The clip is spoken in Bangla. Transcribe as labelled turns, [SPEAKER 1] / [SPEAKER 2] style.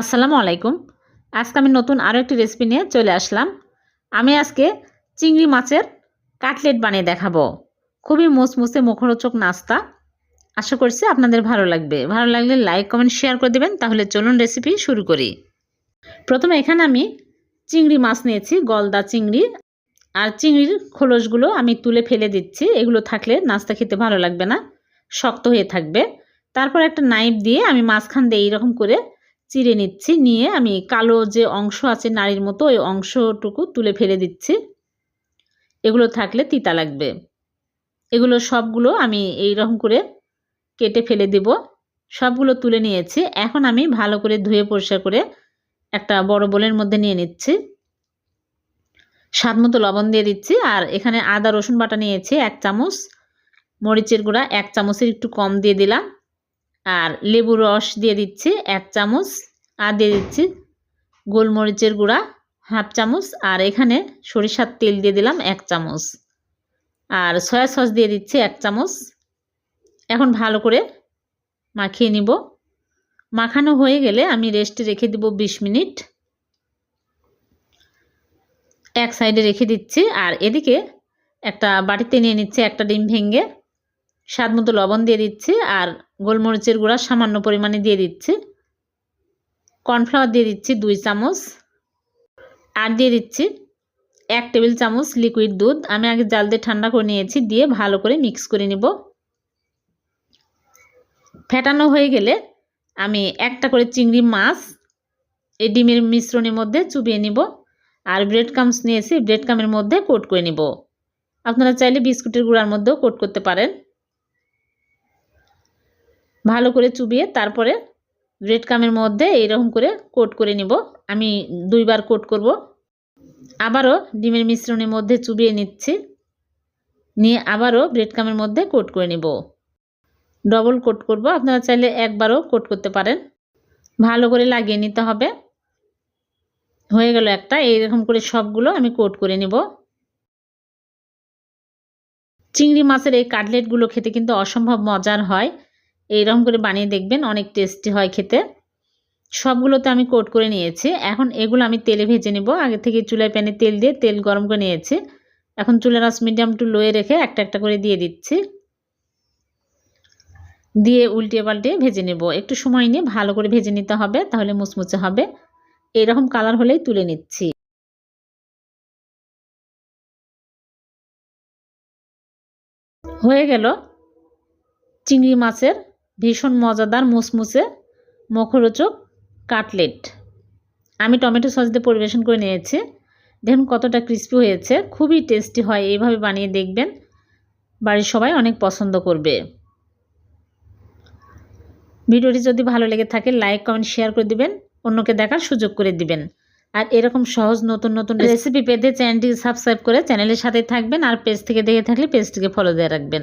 [SPEAKER 1] আসসালামু আলাইকুম। আজকে আমি নতুন আরও একটি রেসিপি নিয়ে চলে আসলাম। আমি আজকে চিংড়ি মাছের কাটলেট বানিয়ে দেখাবো। খুবই মুসমুসে মুখরোচক নাস্তা। আশা করছি আপনাদের ভালো লাগবে। ভালো লাগলে লাইক কমেন্ট শেয়ার করে দেবেন। তাহলে চলুন রেসিপি শুরু করি। প্রথমে এখানে আমি চিংড়ি মাছ নিয়েছি, গলদা চিংড়ি। আর চিংড়ির খোলসগুলো আমি তুলে ফেলে দিচ্ছি। এগুলো থাকলে নাস্তা খেতে ভালো লাগবে না, শক্ত হয়ে থাকবে। তারপর একটা নাইফ দিয়ে আমি মাঝখান দিয়ে এইরকম করে চিড়ে নিচ্ছি, নিয়ে আমি কালো যে অংশ আছে নাড়ির মতো, ওই অংশটুকু তুলে ফেলে দিচ্ছি। এগুলো থাকলে তিতা লাগবে। এগুলো সবগুলো আমি এই রকম করে কেটে ফেলে দেব। সবগুলো তুলে নিয়েছি। এখন আমি ভালো করে ধুয়ে পরিষ্কার করে একটা বড় বোলের মধ্যে নিয়ে নিচ্ছি। স্বাদ মতো লবণ দিয়ে দিচ্ছি। আর এখানে আদা, রসুন বাটা নিয়েছি, এক চামচ। মরিচের গুঁড়া, এক চামচের একটু কম দিয়ে দিলাম। আর লেবু রস দিয়ে দিচ্ছি, এক চামচ। আর দিয়ে দিচ্ছি গোলমরিচের গুঁড়া হাফ চামচ আর এখানে সরিষার তেল দিয়ে দিলাম এক চামচ। আর সয়া সস দিয়ে দিচ্ছি এক চামচ। এখন ভালো করে মাখিয়ে নিব। মাখানো হয়ে গেলে আমি রেস্টে রেখে দিব বিশ মিনিট। এক সাইডে রেখে দিচ্ছি আর এদিকে একটা বাটিতে নিয়ে নিচ্ছে একটা ডিম ভেঙে স্বাদ মতো লবণ দিয়ে দিচ্ছি আর গোলমরিচের গুঁড়া সামান্য পরিমাণে দিয়ে দিচ্ছি। কর্নফ্লাওয়ার দিয়ে দিচ্ছি দুই চামচ। আর দিয়ে দিচ্ছি এক টেবিল চামচ লিকুইড দুধ। আমি আগে জাল দিয়ে ঠান্ডা করে নিয়েছি, দিয়ে ভালো করে মিক্স করে নিব। ফেটানো হয়ে গেলে আমি একটা করে চিংড়ি মাছ এই ডিমের মিশ্রণের মধ্যে চুবিয়ে নিব। আর ব্রেড কামস নিয়েছি ব্রেড কামের মধ্যে কোট করে নিব। আপনারা চাইলে বিস্কুটের গুঁড়ার মধ্যেও কোট করতে পারেন। ভালো করে চুবিয়ে তারপরে ব্রেড কামের মধ্যে এইরকম করে কোট করে নিব। আমি দুইবার কোট করব। আবারও ডিমের মিশ্রণের মধ্যে চুবিয়ে নিচ্ছি। নিয়ে আবারও ব্রেড কামের মধ্যে কোট করে নিব। ডবল কোট করব। আপনারা চাইলে একবারও কোট করতে পারেন। ভালো করে লাগিয়ে নিতে হবে। হয়ে গেল একটা। এইরকম করে সবগুলো আমি কোট করে নিব। চিংড়ি মাছের এই কাটলেটগুলো খেতে কিন্তু অসম্ভব মজার হয়। এইরকম করে বানিয়ে দেখবেন, অনেক টেস্টি হয় খেতে। সবগুলোতে আমি কোট করে নিয়েছি। এখন এগুলো আমি তেলে ভেজে নিব। আগে থেকে চুলায় প্যানে তেল দিয়ে তেল গরম করে নিয়েছি। এখন চুলের আঁচ মিডিয়াম টু লোয়ে রেখে একটা একটা করে দিয়ে দিচ্ছি। দিয়ে উল্টিয়ে পাল্টে ভেজে নেব। একটু সময় নিয়ে ভালো করে ভেজে নিতে হবে, তাহলে মুচমুচে হবে। এরকম কালার হলেই তুলে নিচ্ছি। হয়ে গেল চিংড়ি মাছের ভীষণ মজাদার মুসমুসে মুখরোচক কাটলেট। আমি টমেটো সস দিয়ে পরিবেশন করে নিয়েছি। দেখুন কতটা ক্রিস্পি হয়েছে। খুবই টেস্টি হয়। এইভাবে বানিয়ে দেখবেন বাড়ির সবাই অনেক পছন্দ করবে। ভিডিওটি যদি ভালো লেগে থাকে লাইক কমেন্ট শেয়ার করে দিবেন। অন্যকে দেখার সুযোগ করে দিবেন। আর এরকম সহজ নতুন নতুন রেসিপি পেতে চ্যানেলটিকে সাবস্ক্রাইব করে চ্যানেলের সাথে থাকবেন। আর পেজ থেকে দেখে থাকলে পেজটিকে ফলো দিয়ে রাখবেন।